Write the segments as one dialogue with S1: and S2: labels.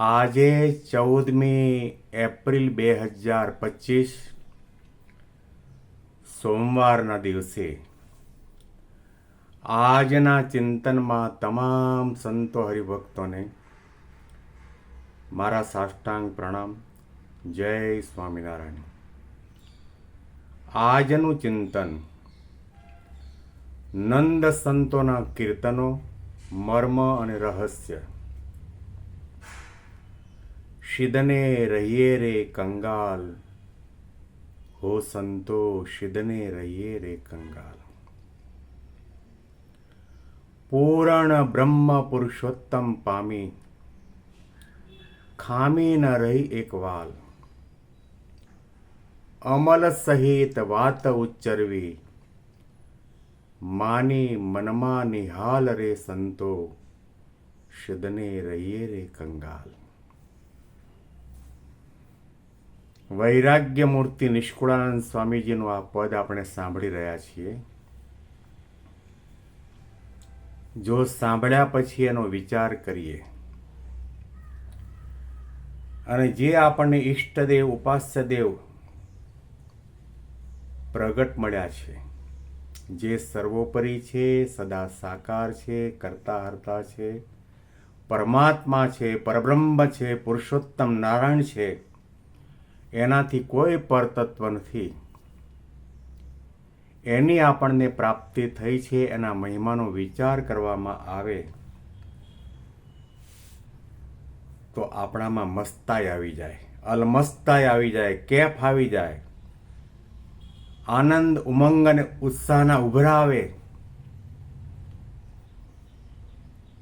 S1: આજે ચૌદમી એપ્રિલ બે હજાર પચીસ, સોમવારના દિવસે. આજના ચિંતનમાં તમામ સંતો હરિભક્તોને મારા સાષ્ટાંગ પ્રણામ. જય સ્વામિનારાયણ. આજનું ચિંતન નંદ સંતોના કીર્તનો, મર્મ અને રહસ્ય શિદને રહીએ રે કંગાલ, હો સંતો શિદને રહીએ રે કંગાલ. પૂરણ બ્રહ્મ પુરુષોત્તમ પામી, ખામી ન રહી એક વાલ. અમલ સહિત વાત ઉચ્ચરવી, માની મનમાં નિહાલ રે સંતો, શિદને રહીએ રે કંગાલ. વૈરાગ્ય મૂર્તિ નિષ્કુળાનંદ સ્વામીજીનું આ પદ આપણે સાંભળી રહ્યા છીએ. જો સાંભળ્યા પછી એનો વિચાર કરીએ. અને જે આપણને ઈષ્ટદેવ, ઉપાસ્યદેવ પ્રગટ મળ્યા છે, જે સર્વોપરી છે, સદા સાકાર છે, કરતા હરતા છે, પરમાત્મા છે, પરબ્રહ્મ છે, પુરુષોત્તમ નારાયણ છે એનાથી કોઈ પરતત્વ નથી. એની આપણને પ્રાપ્તિ થઈ છે એના મહિમાનો વિચાર કરવામાં આવે તો આપણામાં મસ્તાઈ આવી જાય. અલમસ્તાઈ આવી જાય, કેફ આવી જાય. આનંદ, ઉમંગ અને ઉત્સાહના ઉભરા આવે.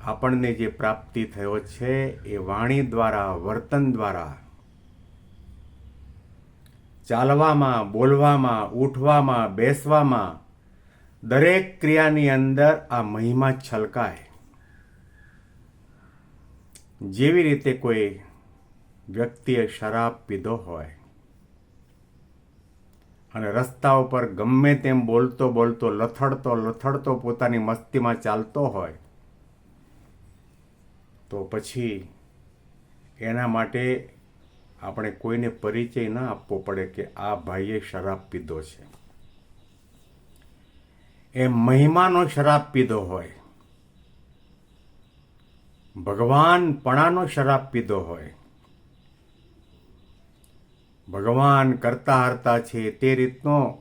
S1: આપણને જે પ્રાપ્તિ થયો છે એ વાણી દ્વારા, વર્તન દ્વારા ચાલવામાં, બોલવામાં, ઉઠવામાં, બેસવામાં, દરેક ક્રિયાની અંદર આ મહિમા છલકાય. જેવી રીતે કોઈ વ્યક્તિએ શરાબ પીધો હોય અને રસ્તા ઉપર ગમે તેમ બોલતો બોલતો, લથડતો લથડતો પોતાની મસ્તીમાં ચાલતો હોય, તો પછી એના માટે આપણે કોઈને પરિચય ના આપવો પડે કે આ ભાઈએ શરાબ પીધો છે. એ મહિમાનો શરાબ પીધો હોય ભગવાન પણાનો શરાબ પીધો હોય, ભગવાન કરતા હરતા છે તે રીતનો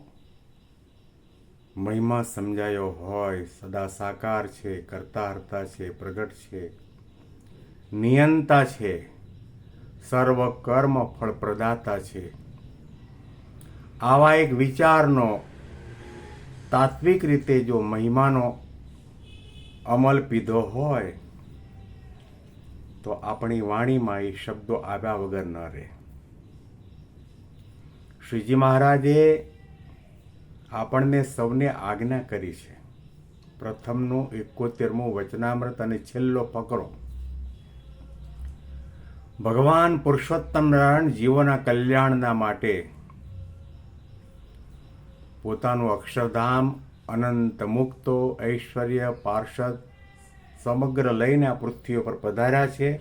S1: મહિમા સમજાયો હોય, સદા સાકાર છે, કરતા હરતા છે, પ્રગટ છે, નિયંતા છે. સર્વ કર્મ ફળ પ્રદાતા છે. આવા એક વિચારનો તાત્વિક રીતે જો મહિમાનો અમલ પીધો હોય, તો આપણી વાણીમાં એ શબ્દો આવ્યા વગર ન રહે. શ્રીજી મહારાજે આપણને સૌને આજ્ઞા કરી છે. પ્રથમનું એકોતેરમું વચનામૃત અને છેલ્લો ફકરો ભગવાન પુરુષોત્તમ નારાયણ જીવોના કલ્યાણના માટે પોતાનું અક્ષરધામ અનંત મુક્તો ઐશ્વર્ય પાર્ષદ સમગ્ર લઈને આ પૃથ્વી પર પધાર્યા છે.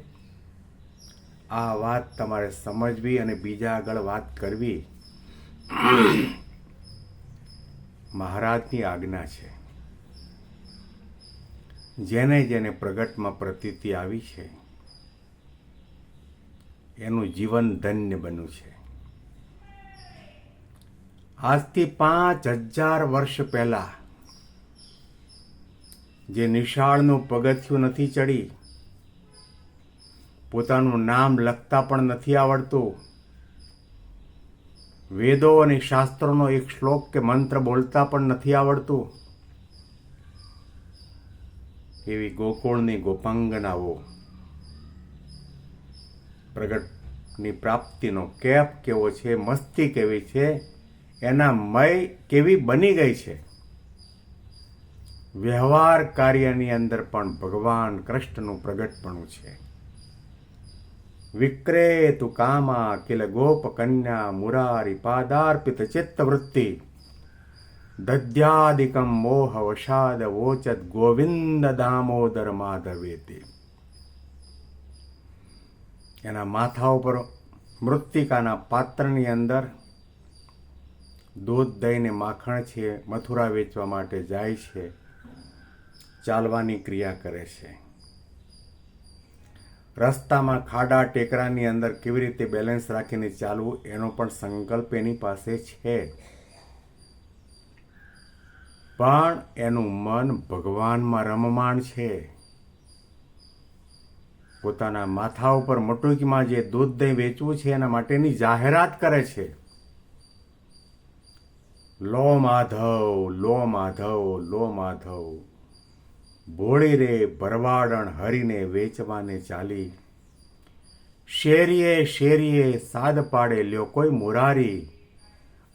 S1: આ વાત તમારે સમજવી અને બીજા આગળ વાત કરવી મહારાજની આજ્ઞા છે. જેને જેને પ્રગટમાં પ્રતીતિ આવી છે. એનું જીવન ધન્ય બન્યું છે. આજથી પાંચ હજાર વર્ષ પહેલા જે નિશાળનું પગથિયું નથી ચડી, પોતાનું નામ લખતા પણ નથી આવડતું, વેદો અને શાસ્ત્રોનો એક શ્લોક કે મંત્ર બોલતા પણ નથી આવડતું, એવી ગોકુળની ગોપાંગનાઓ પ્રગટની પ્રાપ્તિનો કેફ કેવો છે, મસ્તી કેવી છે, એના મય કેવી બની ગઈ છે. વ્યવહાર કાર્યની અંદર પણ ભગવાન કૃષ્ણનું પ્રગટપણું છે. વિક્રેતુ કામા કિલ ગોપ કન્યા મુરારી પાદાર્પિત ચિત્તવૃત્તિ દધ્યાદિકમ મોહ વસાદ વોચત ગોવિંદ દામોદર માધવેતી. એના માથા ઉપર મૃત્તિકાના પાત્રની અંદર દૂધ દહીંને માખણ છે, મથુરા વેચવા માટે જાય છે, ચાલવાની ક્રિયા કરે છે. રસ્તામાં ખાડા ટેકરાની અંદર કેવી રીતે બેલેન્સ રાખીને ચાલવું એનો પણ સંકલ્પ એની પાસે છે. પણ એનું મન ભગવાનમાં રમમાણ છે. પોતાના માથા ઉપર મટુકીમાં જે દૂધ દહીં વેચવું છે એના માટેની જાહેરાત કરે છે. લો માધવ લો માધવ લો માધવ. ભોળી રે ભરવાડણ હરીને વેચવાને ચાલી. શેરીએ શેરીએ સાદ પાડે લ્યો કોઈ મુરારી.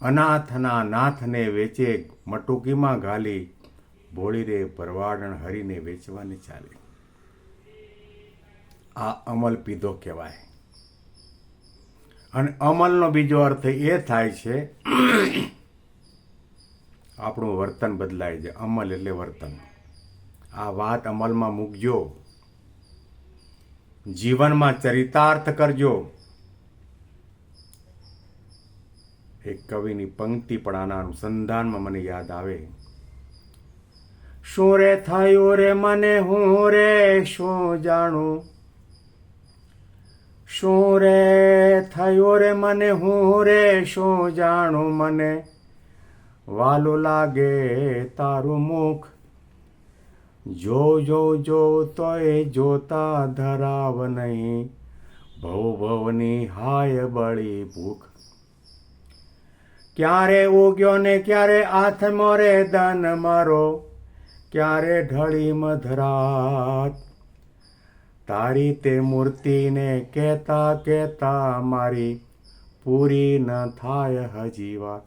S1: અનાથના નાથને વેચે મટુકીમાં ગાલી. ભોળી રે ભરવાડણ હરીને વેચવાને ચાલી. આ અમલ પીધો કહેવાય. અને અમલનો બીજો અર્થ એ થાય છે, આપણું વર્તન બદલાય છે. અમલ એટલે વર્તન. આ વાત અમલમાં મૂકજો. જીવનમાં ચરિતાર્થ કરજો. એક કવિની પંક્તિ પણ આના અનુસંધાનમાં મને યાદ આવે. શું રે થયું રે, મને હું રે, શું જાણું? શું રે થયું રે મને, હું રે, શું જાણું મને? વાલું લાગે તારું મુખ. જો જો જો તોય જોતા ધરાવ નહીં. ભવ, ભવની હાય બળી ભૂખ. ક્યારે ઉગ્યો ને ક્યારે હાથ મોરે, દન મારો. ક્યારે ઢળી મધરાત તારી તે મૂર્તિને કહેતા કહેતા મારી પૂરી ન થાય હજી વાત.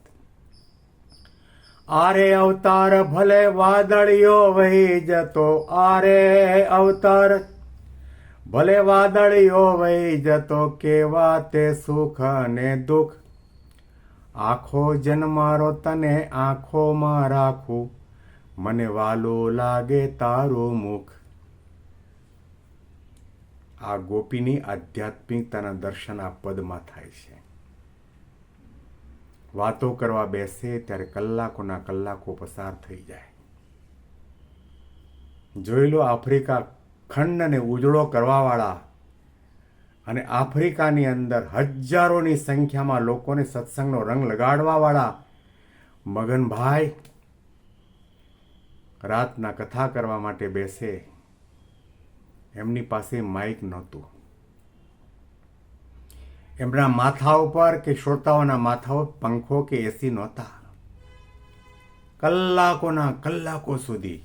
S1: આરે અવતાર ભલે વાદળીઓ વહી જતો, આરે અવતાર ભલે વાદળીઓ વહી જતો, કેવા તે સુખ અને દુઃખ. આખો જન્મારો તને આંખોમાં રાખું, મને વાલું લાગે તારું મુખ. આ ગોપીની આધ્યાત્મિકતાના દર્શન આ પદમાં થાય છે. વાતો કરવા બેસે ત્યારે કલાકોના કલાકો પસાર થઈ જાય. જોઈ લો આફ્રિકા ખંડને ઉજળો કરવાવાળા અને આફ્રિકાની અંદર હજારોની સંખ્યામાં લોકોને સત્સંગનો રંગ લગાડવાવાળા મગનભાઈ રાતના કથા કરવા માટે બેસે. એમની પાસે માઇક નહોતું. એમના માથા ઉપર કે શ્રોતાઓના માથા ઉપર પંખો કે એસી નહોતા. કલાકોના કલાકો સુધી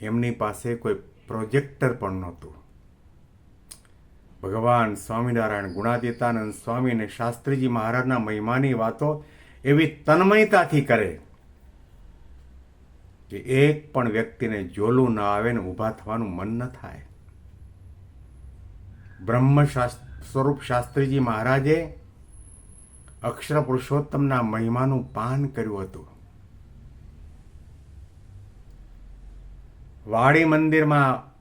S1: એમની પાસે કોઈ પ્રોજેક્ટર પણ નહોતું. ભગવાન સ્વામિનારાયણ, ગુણાતીતાનંદ સ્વામી અને શાસ્ત્રીજી મહારાજના મહિમાની વાતો એવી તન્મયતાથી કરે કે એક પણ વ્યક્તિને જોલું ન આવે ને ઊભા થવાનું મન ન થાય. બ્રહ્મ સ્વરૂપ શાસ્ત્રીજી મહારાજે અક્ષર પુરુષોત્તમના મહિમાનું પાન કર્યું હતું. વાડી મંદિરમાં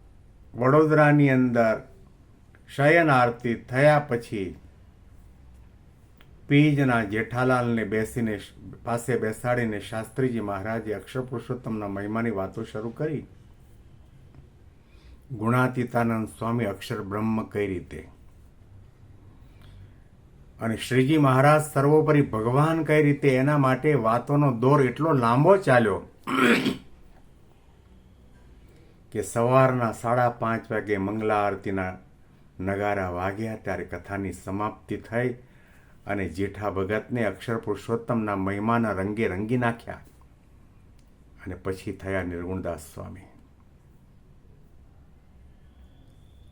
S1: વડોદરાની અંદર શયન આરતી થયા પછી પીજના જેઠાલાલને બેસીને પાસે બેસાડીને શાસ્ત્રીજી મહારાજે અક્ષર પુરુષોત્તમના મહિમાની વાતો શરૂ કરી. ગુણાતીતાનંદ સ્વામી અક્ષર બ્રહ્મ કઈ રીતે? અને શ્રીજી મહારાજ સર્વોપરી ભગવાન કઈ રીતે? એના માટે વાતોનો દોર એટલો લાંબો ચાલ્યો કે સવારના સાડા પાંચ વાગે મંગલા આરતીના નગારા વાગ્યા, ત્યારે કથાની સમાપ્તિ થઈ અને જેઠા ભગતને અક્ષર પુરુષોત્તમના મહિમાના રંગે રંગી નાખ્યા અને પછી થયા નિર્ગુણદાસ સ્વામી.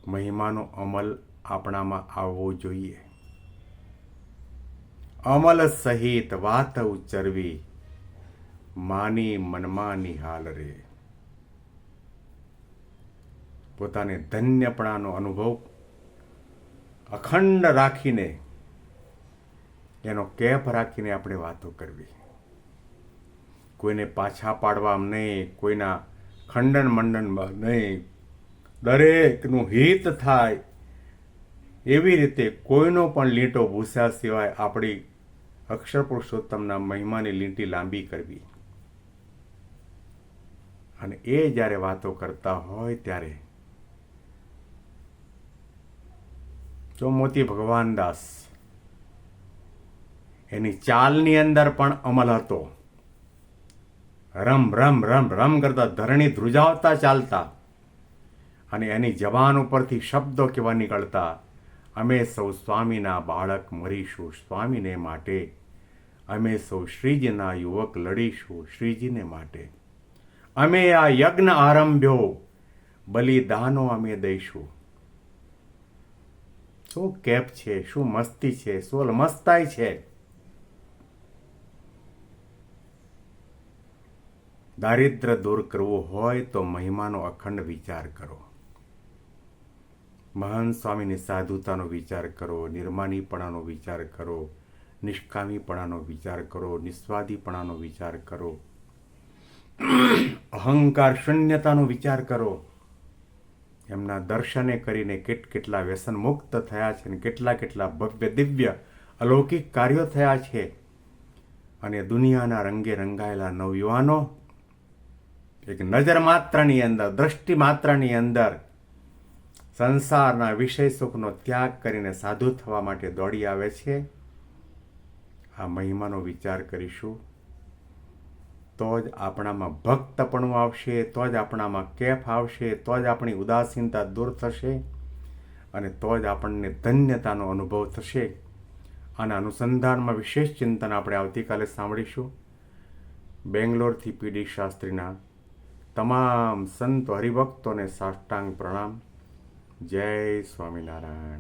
S1: મહિમાનો અમલ આપણામાં આવવો જોઈએ. અમલ સહિત વાત ઉચ્ચરવી, માની મનમાં નિહાલ રે. પોતાને ધન્યપણાનો અનુભવ અખંડ રાખીને એનો કેફ રાખીને આપણે વાતો કરવી. કોઈને પાછા પાડવા નહીં, કોઈના ખંડન મંડનમાં નહીં. દરેકનું હિત થાય એવી રીતે કોઈનો પણ લીંટો ભૂસ્યા સિવાય આપણી અક્ષર પુરુષોત્તમના મહિમાની લીંટી લાંબી કરવી. અને એ જ્યારે વાતો કરતા હોય ત્યારે ચોમોતી ભગવાન દાસ એની ચાલની અંદર પણ અમલ હતો. રમ રમ રમ રમ કરતા ધરણી ધ્રુજાવતા ચાલતા અને એની જવાન ઉપરથી શબ્દો કેવા નીકળતા, અમે સૌ સ્વામીના બાળક મરીશું, સ્વામીને માટે. અમે સૌ શ્રીજીના યુવક લડીશું, શ્રીજીને માટે. અમે આ યજ્ઞ આરંભ્યો, બલિદાનો અમે દઈશું. શું કેપ છે, શું મસ્તી છે, શું મસ્તાઈ છે? દારિદ્ર દૂર કરવું હોય તો મહિમાનો અખંડ વિચાર કરો. મહાન સ્વામીની સાધુતાનો વિચાર કરો, નિર્માનીપણાનો વિચાર કરો, નિષ્કામીપણાનો વિચાર કરો, નિસ્વાદીપણાનો વિચાર કરો. અહંકાર શૂન્યતાનો વિચાર કરો. એમના દર્શને કરીને કેટ કેટલા વ્યસન મુક્ત થયા છે અને કેટલા કેટલા ભવ્ય દિવ્ય અલૌકિક કાર્યો થયા છે. અને દુનિયાના રંગે રંગાયેલા નવયુવાનો એક નજર માત્રની અંદર, દ્રષ્ટિ માત્રની અંદર સંસારના વિષય સુખનો ત્યાગ કરીને સાધુ થવા માટે દોડી આવે છે. આ મહિમાનો વિચાર કરીશું. તો જ આપણામાં ભક્તપણું આવશે, તો જ આપણામાં કેફ આવશે, તો જ આપણી ઉદાસીનતા દૂર થશે અને તો જ આપણને ધન્યતાનો અનુભવ થશે. અને અનુસંધાનમાં વિશેષ ચિંતન આપણે આવતીકાલે સાંભળીશું. બેંગ્લોરથી પીડી શાસ્ત્રીના તમામ સંત હરિભક્તોને સાષ્ટાંગ પ્રણામ. જય સ્વામિનારાયણ.